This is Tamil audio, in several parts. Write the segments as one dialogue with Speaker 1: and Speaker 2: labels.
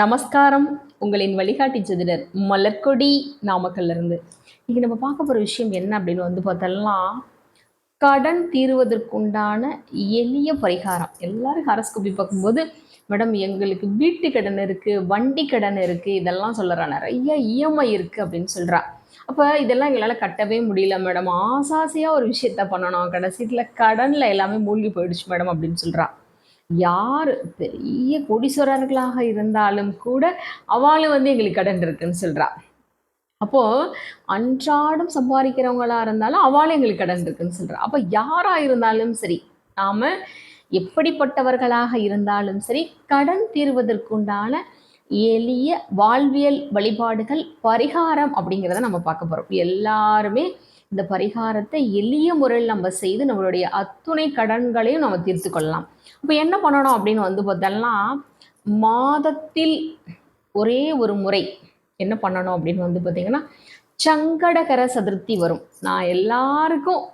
Speaker 1: நமஸ்காரம். உங்களின் வழிகாட்டி ஜோதிடர் மலர்கொடி நாமக்கல்ல இருந்து இன்னைக்கு நம்ம பார்க்க போகிற விஷயம் என்ன அப்படின்னு வந்து பார்த்தோம்னா கடன் தீர்வதற்குண்டான எளிய பரிகாரம். எல்லாரும் ஹாரஸ்கோபி பார்க்கும்போது மேடம் எங்களுக்கு வீட்டு கடன் இருக்குது வண்டி கடன் இருக்குது இதெல்லாம் சொல்கிறா நிறைய இஎம்ஐ இருக்குது அப்படின்னு சொல்கிறா அப்போ இதெல்லாம் எங்களால் கட்டவே முடியல மேடம். ஆசாசியாக ஒரு விஷயத்த பண்ணணும். கடைசியில் கடனில் எல்லாமே மூழ்கி போயிடுச்சு மேடம் அப்படின்னு சொல்கிறா யார் பெரிய கோடீஸ்வரர்களாக இருந்தாலும் கூட அவளும் வந்து எங்களுக்கு கடன் இருக்குன்னு சொல்கிறா அப்போது அன்றாடம் சம்பாதிக்கிறவங்களாக இருந்தாலும் அவளும் எங்களுக்கு கடன் இருக்குன்னு சொல்கிறா அப்போ யாராக இருந்தாலும் சரி நாம் எப்படிப்பட்டவர்களாக இருந்தாலும் சரி கடன் தீர்வதற்குண்டான எளிய வாழ்வியல் வழிபாடுகள் பரிகாரம் அப்படிங்கிறத நம்ம பார்க்க போகிறோம் எல்லாருமே இந்த பரிகாரத்தை எளிய முறையில் நம்ம செய்து நம்மளுடைய அத்துணை கடன்களையும் நம்ம தீர்த்து கொள்ளலாம். இப்போ என்ன பண்ணணும் அப்படின்னு வந்து பார்த்தோம்னா மாதத்தில் ஒரே ஒரு முறை என்ன பண்ணணும் அப்படின்னு வந்து பார்த்தீங்கன்னா சங்கடகர சதுர்த்தி வரும். நான் எல்லாருக்கும்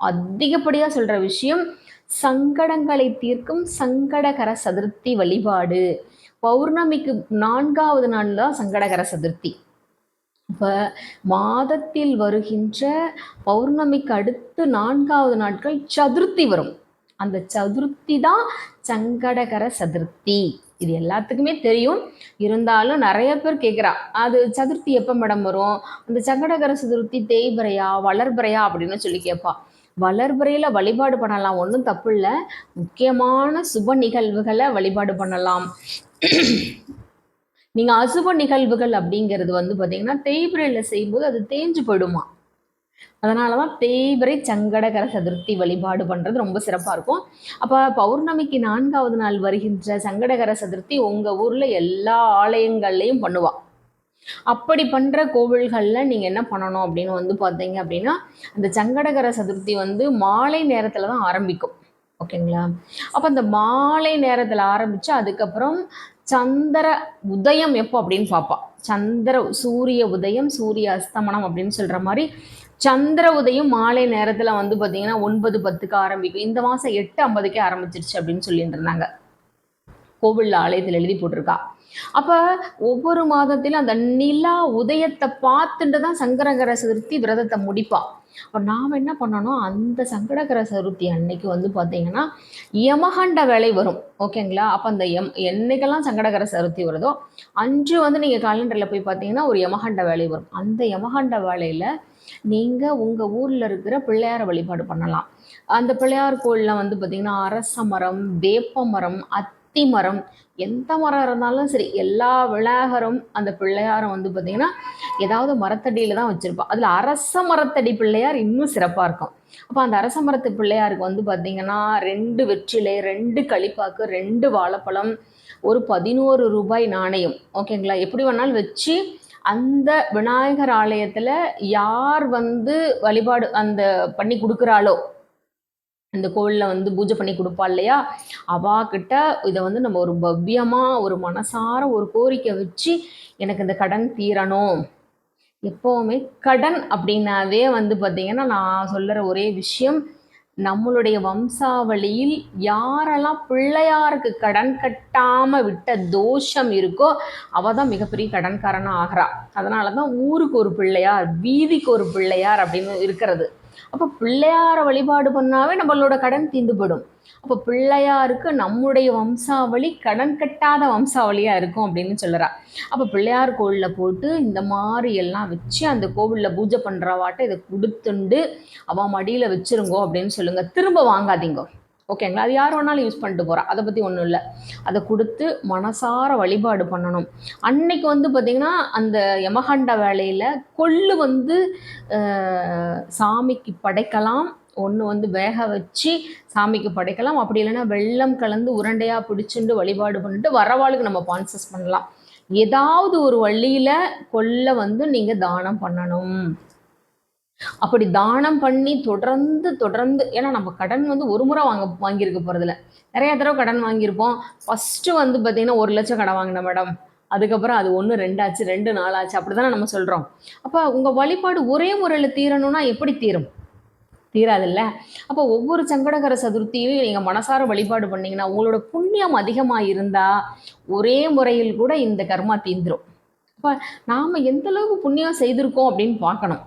Speaker 1: அதிகப்படியாக சொல்கிற விஷயம் சங்கடங்களை தீர்க்கும் சங்கடகர சதுர்த்தி வழிபாடு. பௌர்ணமிக்கு நான்காவது நாள் தான் சங்கடகர சதுர்த்தி. மாதத்தில் வருகின்ற பௌர்ணமிக்கு அடுத்து நான்காவது நாட்கள் சதுர்த்தி வரும். அந்த சதுர்த்தி தான் சங்கடகர சதுர்த்தி. இது எல்லாத்துக்குமே தெரியும். இருந்தாலும் நிறைய பேர் கேட்குறா அது சதுர்த்தி எப்போ மேடம் வரும்? அந்த சங்கடகர சதுர்த்தி தேய்பிரையா வளர்பிரையா? அப்படின்னு சொல்லி கேட்பா வளர்பிறையில் வழிபாடு பண்ணலாம் ஒன்றும் தப்பு இல்லை. முக்கியமான சுப நிகழ்வுகளை வழிபாடு பண்ணலாம். நீங்கள் அசுப நிகழ்வுகள் அப்படிங்கிறது வந்து பார்த்தீங்கன்னா தேய்பிரையில் செய்யும்போது அது தேஞ்சு போயிடுமா? அதனால தான் தேய்பிரை சங்கடகர சதுர்த்தி வழிபாடு பண்ணுறது ரொம்ப சிறப்பாக இருக்கும். அப்போ பௌர்ணமிக்கு நான்காவது நாள் வருகின்ற சங்கடகர சதுர்த்தி உங்கள் ஊரில் எல்லா ஆலயங்கள்லையும் பண்ணுவாள் அப்படி பண்ணுற கோவில்களில் நீங்கள் என்ன பண்ணணும் அப்படின்னு வந்து பார்த்தீங்க அப்படின்னா அந்த சங்கடகர சதுர்த்தி வந்து மாலை நேரத்தில் தான் ஆரம்பிக்கும். ஓகேங்களா? அப்போ அந்த மாலை நேரத்தில் ஆரம்பித்து அதுக்கப்புறம் சந்திர உதயம் எப்போ அப்படின்னு பார்ப்பா. சந்திர சூரிய உதயம் சூரிய அஸ்தமனம் அப்படின்னு சொல்கிற மாதிரி சந்திர உதயம் மாலை நேரத்தில் வந்து பார்த்தீங்கன்னா ஒன்பது பத்துக்கு ஆரம்பிக்கும். இந்த மாதம் எட்டு ஐம்பதுக்கே ஆரம்பிச்சிருச்சு அப்படின்னு சொல்லிட்டு இருந்தாங்க. கோவிலில் ஆலயத்தில் எழுதி போட்டிருக்கா. அப்போ ஒவ்வொரு மாதத்திலும் அந்த நிலா உதயத்தை பார்த்துட்டு தான் சங்கரகர சதுர்த்தி விரதத்தை முடிப்பா. அப்போ நாம் என்ன பண்ணணும் அந்த சங்கடகர சதுர்த்தி அன்னைக்கு வந்து பார்த்தீங்கன்னா யமகண்ட வேலை வரும். ஓகேங்களா? அப்போ அந்த எம் என்னைக்கெல்லாம் சங்கடகர சதுர்த்தி வருதோ அன்று வந்து நீங்கள் காலண்டரில் போய் பார்த்தீங்கன்னா ஒரு யமகண்ட வேலை வரும். அந்த யமகண்ட வேலையில் நீங்கள் உங்கள் ஊரில் இருக்கிற பிள்ளையார வழிபாடு பண்ணலாம். அந்த பிள்ளையார் கோயிலில் வந்து பார்த்திங்கன்னா அரச மரம் வேப்ப மரம் அத்தி மரம். எந்த மரம் இருந்தாலும் சரி எல்லா விநாயகரும் அந்த பிள்ளையாரும் வந்து பார்த்திங்கன்னா ஏதாவது மரத்தடியில் தான் வச்சுருப்போம் அதில் அரச மரத்தடி பிள்ளையார் இன்னும் சிறப்பாக இருக்கும். அப்போ அந்த அரச மரத்து பிள்ளையாருக்கு வந்து பார்த்திங்கன்னா ரெண்டு வெற்றிலை ரெண்டு களிப்பாக்கு ரெண்டு வாழைப்பழம் ஒரு பதினோரு ரூபாய் நாணயம். ஓகேங்களா எப்படி வேணாலும் வச்சு அந்த விநாயகர் ஆலயத்தில் யார் வந்து வழிபாடு அந்த பண்ணி கொடுக்குறாளோ அந்த கோவிலில் வந்து பூஜை பண்ணி கொடுப்பா இல்லையா? அவாக்கிட்ட இதை வந்து நம்ம ஒரு பவ்யமாக ஒரு மனசார ஒரு கோரிக்கை வச்சு எனக்கு இந்த கடன் தீரணும். எப்போவுமே கடன் அப்படின்னாவே வந்து பார்த்திங்கன்னா நான் சொல்கிற ஒரே விஷயம் நம்மளுடைய வம்சாவளியில் யாரெல்லாம் பிள்ளையாருக்கு கடன் கட்டாமல் விட்ட தோஷம் இருக்கோ அவ தான் மிகப்பெரிய கடன்காரனாக ஆகிறா. அதனால தான் ஊருக்கு ஒரு பிள்ளையார் வீதிக்கு ஒரு பிள்ளையார் அப்படின்னு இருக்கிறது. அப்போ பிள்ளையார வழிபாடு பண்ணாவே நம்மளோட கடன் தீந்துபடும். அப்போ பிள்ளையாருக்கு நம்முடைய வம்சாவளி கடன் கட்டாத வம்சாவளியாக இருக்கும் அப்படின்னு சொல்லுறா. அப்போ பிள்ளையார் கோவிலில் போட்டு இந்த மாதிரி எல்லாம் வச்சு அந்த கோவிலில் பூஜை பண்ணுறவாட்ட இதை கொடுத்துண்டு அவன் மடியில் வச்சுருங்கோ அப்படின்னு சொல்லுங்கள் திரும்ப வாங்காதீங்க. ஓகேங்களா அது யார் வேணாலும் யூஸ் பண்ணிட்டு போகிறா அதை பற்றி ஒன்றும் இல்லை. அதை கொடுத்து மனசார வழிபாடு பண்ணணும். அன்னைக்கு வந்து பார்த்திங்கன்னா அந்த யமகண்ட வேலையில் கொள்ளு வந்து சாமிக்கு படைக்கலாம். ஒன்று வந்து வேக வச்சு சாமிக்கு படைக்கலாம். அப்படி இல்லைன்னா வெள்ளம் கலந்து உருண்டையாக பிடிச்சிட்டு வழிபாடு பண்ணிட்டு வரவாளுக்கு நம்ம பான்சஸ் பண்ணலாம். ஏதாவது ஒரு வழியில் கொல்லை வந்து நீங்கள் தானம் பண்ணணும். அப்படி தானம் பண்ணி தொடர்ந்து தொடர்ந்து ஏன்னா நம்ம கடன் வந்து ஒரு முறை வாங்க வாங்கியிருக்க போகிறதில்ல நிறைய தடவை கடன் வாங்கியிருப்போம். ஃபஸ்ட்டு வந்து பார்த்திங்கன்னா ஒரு லட்சம் கடன் வாங்கின மேடம். அதுக்கப்புறம் அது ஒன்று ரெண்டாச்சு ரெண்டு நாளாச்சு அப்படி தானே நம்ம சொல்கிறோம் அப்போ உங்கள் வழிபாடு ஒரே முறையில் தீரணும்னா எப்படி தீரும்? தீராதில்ல. அப்போ ஒவ்வொரு சங்கடகர சதுர்த்தியும் நீங்கள் மனசார வழிபாடு பண்ணீங்கன்னா உங்களோட புண்ணியம் அதிகமாக இருந்தால் ஒரே முறையில் கூட இந்த கர்மா தீந்துரும். இப்போ நாம் எந்தளவுக்கு புண்ணியம் செய்திருக்கோம் அப்படின்னு பார்க்கணும்.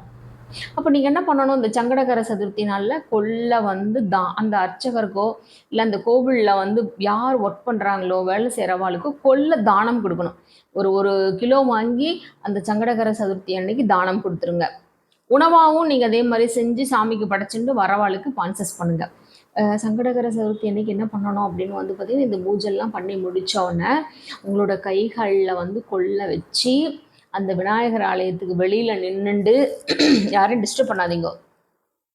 Speaker 1: அப்போ நீங்கள் என்ன பண்ணணும்? இந்த சங்கடகர சதுர்த்தி நாளில் கொல்ல வந்து தா அந்த அர்ச்சகருக்கோ இல்லை அந்த கோவிலில் வந்து யார் ஒர்க் பண்ணுறாங்களோ வேலை செய்கிறவாளுக்கோ கொல்ல தானம் கொடுக்கணும். ஒரு ஒரு கிலோ வாங்கி அந்த சங்கடகர சதுர்த்தி அன்னைக்கு தானம் கொடுத்துருங்க. உணவாகவும் நீங்கள் அதே மாதிரி செஞ்சு சாமிக்கு படைச்சிட்டு வரவாளுக்கு பான்சஸ் பண்ணுங்கள் சங்கடகர சதுர்த்தி அன்னைக்கு என்ன பண்ணணும் அப்படின்னு வந்து பார்த்தீங்கன்னா இந்த பூஜைலாம் பண்ணி முடித்தோடனே உங்களோட கைகளில் வந்து கொல்ல வச்சு அந்த விநாயகர் ஆலயத்துக்கு வெளியில் நின்றுண்டு யாரையும் டிஸ்டர்ப் பண்ணாதீங்க.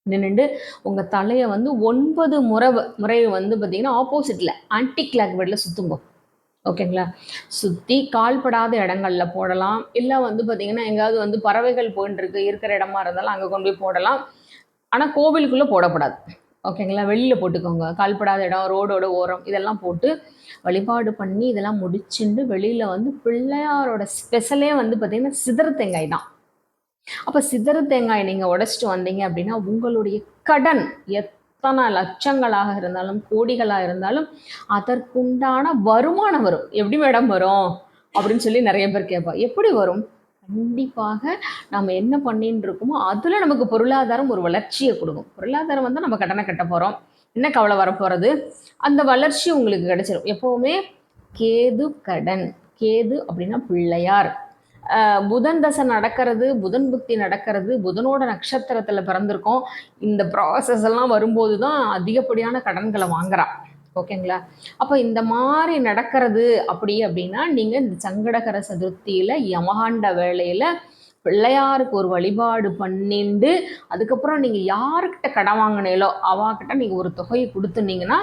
Speaker 1: நின்றுண்டு உங்கள் தலையை வந்து ஒன்பது முறை முறை வந்து பார்த்தீங்கன்னா ஆப்போசிட்டில் ஆன்டி கிளாக் வெளியில் சுற்றுங்க ஓகேங்களா சுற்றி கால்படாத இடங்கள்ல போடலாம். இல்லை வந்து பார்த்தீங்கன்னா எங்கேயாவது வந்து பறவைகள் போயின்னு இருக்கு இருக்கிற இடமா இருந்தாலும் அங்கே கொண்டு போய் போடலாம். ஆனால் கோவிலுக்குள்ளே போடக்கூடாது. ஓகேங்களா வெளியில் போட்டுக்கோங்க. கால்படாத இடம் ரோடோட ஓரம் இதெல்லாம் போட்டு வழிபாடு பண்ணி இதெல்லாம் முடிச்சுட்டு வெளியில் வந்து பிள்ளையாரோட ஸ்பெஷலே வந்து பார்த்திங்கன்னா சிதற தேங்காய் தான். அப்போ சிதற தேங்காய் நீங்கள் உடைச்சிட்டு வந்தீங்க அப்படின்னா உங்களுடைய கடன் எத்தனை லட்சங்களாக இருந்தாலும் கோடிகளாக இருந்தாலும் அதற்குண்டான வருமானம் வரும். எப்படி மேடம் வரும்? அப்படின்னு சொல்லி நிறைய பேர் கேட்பா. எப்படி வரும்? கண்டிப்பாக நம்ம என்ன பண்ணின்னு இருக்கோமோ அதில் நமக்கு பொருளாதாரம் ஒரு வளர்ச்சியை கொடுக்கும். பொருளாதாரம் வந்து நம்ம கடனை கட்ட போகிறோம் என்ன கவலை வரப்போகிறது அந்த வளர்ச்சி உங்களுக்கு கிடைச்சிடும் எப்போவுமே கேது கடன். கேது அப்படின்னா பிள்ளையார். புதன் தசை நடக்கிறது புதன் புக்தி நடக்கிறது புதனோட நட்சத்திரத்தில் பிறந்திருக்கோம். இந்த ப்ராசஸ் எல்லாம் வரும்போது தான் அதிகப்படியான கடன்களை வாங்குறான் ஓகேங்களா? அப்போ இந்த மாதிரி நடக்கிறது அப்படி அப்படின்னா நீங்கள் இந்த சங்கடகர சதுர்த்தியில் யமகாண்ட வேலையில் பிள்ளையாருக்கு ஒரு வழிபாடு பண்ணிண்டு அதுக்கப்புறம் நீங்கள் யாருக்கிட்ட கடன் வாங்கினீங்களோ அவாக்கிட்ட நீங்கள் ஒரு தொகையை கொடுத்துனீங்கன்னா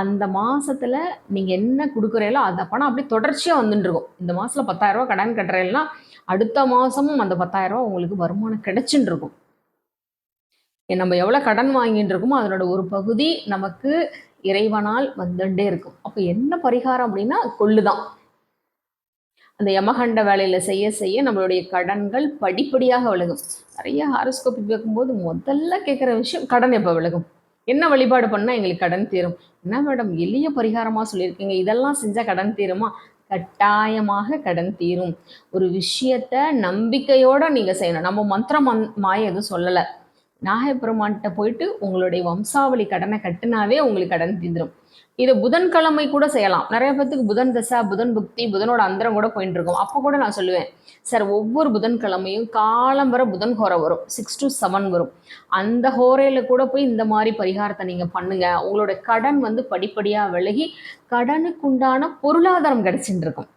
Speaker 1: அந்த மாசத்துல நீங்கள் என்ன கொடுக்குறீங்களோ அந்த பணம் அப்படியே தொடர்ச்சியாக வந்துட்டுருக்கும் இந்த மாதத்தில் பத்தாயிரரூபா கடன் கட்டுறீங்கன்னா அடுத்த மாதமும் அந்த பத்தாயிரரூபா உங்களுக்கு வருமானம் கிடைச்சுட்டு இருக்கும். நம்ம எவ்வளோ கடன் வாங்கிட்டு இருக்கோமோ அதனோட ஒரு பகுதி நமக்கு இறைவனால் வந்துட்டே இருக்கும். அப்போ என்ன பரிகாரம் அப்படின்னா கொள்ளுதான். அந்த யமகண்ட வேலையில் செய்ய செய்ய நம்மளுடைய கடன்கள் படிப்படியாக விலகும். நிறைய ஹாரோஸ்கோப் கேட்கும்போது முதல்ல கேட்குற விஷயம் கடன் எப்போ விலகும்? என்ன வழிபாடு பண்ணால் எங்களுக்கு கடன் தீரும்? என்ன மேடம் எளிய பரிகாரமாக சொல்லியிருக்கீங்க? இதெல்லாம் செஞ்சால் கடன் தீருமா? கட்டாயமாக கடன் தீரும். ஒரு விஷயத்த நம்பிக்கையோட நீங்கள் செய்யணும். நம்ம மந்திரம் மந் மாய எதுவும் சொல்லலை. நாகப்பெருமான்கிட்ட போயிட்டு உங்களுடைய வம்சாவளி கடனை கட்டினாவே உங்களுக்கு கடன் தீந்துரும். இதை புதன்கிழமை கூட செய்யலாம். நிறைய பேர்த்துக்கு புதன் தசை புதன் புக்தி புதனோட அந்தரம் கூட போயிட்டு இருக்கும். அப்போ கூட நான் சொல்லுவேன் சார் ஒவ்வொரு புதன்கிழமையும் காலம்பர புதன் ஹோரை வரும். சிக்ஸ் டு செவன் வரும். அந்த ஹோரையில் கூட போய் இந்த மாதிரி பரிகாரத்தை நீங்கள் பண்ணுங்க. உங்களோட கடன் வந்து படிப்படியாக விலகி கடனுக்குண்டான பொருளாதாரம் கிடைச்சிட்டு இருக்கும்.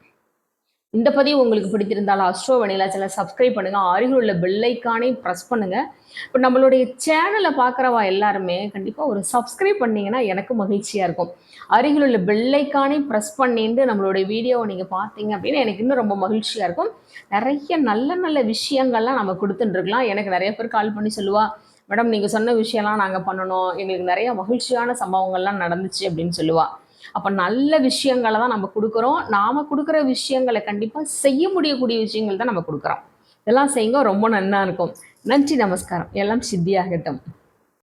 Speaker 1: இந்த பதிவு உங்களுக்கு பிடித்திருந்தால் அஸ்ட்ரோ வனிலா சேனல் சப்ஸ்கிரைப் பண்ணுங்க. அருகில் உள்ள பெல்லைக்கானே ப்ரெஸ் பண்ணுங்க. இப்போ நம்மளுடைய சேனலை பார்க்குறவா எல்லாருமே கண்டிப்பாக ஒரு சப்ஸ்கிரைப் பண்ணீங்கன்னா எனக்கு மகிழ்ச்சியாக இருக்கும். அருகில் உள்ள பெல்லைக்கானே ப்ரெஸ் பண்ணிட்டு நம்மளுடைய வீடியோவை நீங்கள் பார்த்தீங்க அப்படின்னா எனக்கு இன்னும் ரொம்ப மகிழ்ச்சியாக இருக்கும். நிறைய நல்ல நல்ல விஷயங்கள்லாம் நம்ம கொடுத்துட்டுருக்கலாம். எனக்கு நிறைய பேர் கால் பண்ணி சொல்லுவா மேடம் நீங்கள் சொன்ன விஷயம்லாம் நாங்கள் பண்ணணும். எங்களுக்கு நிறைய மகிழ்ச்சியான சம்பவங்கள்லாம் நடந்துச்சு அப்படின்னு சொல்லுவா. அப்போ நல்ல விஷயங்களை தான் நம்ம கொடுக்குறோம். நாம் கொடுக்குற விஷயங்களை கண்டிப்பாக செய்ய முடியக்கூடிய விஷயங்கள் தான் நம்ம கொடுக்குறோம். இதெல்லாம் செய்யுங்க. ரொம்ப நன்னா இருக்கும். நன்றி நமஸ்காரம். எல்லாம் சித்தியாகட்டும்.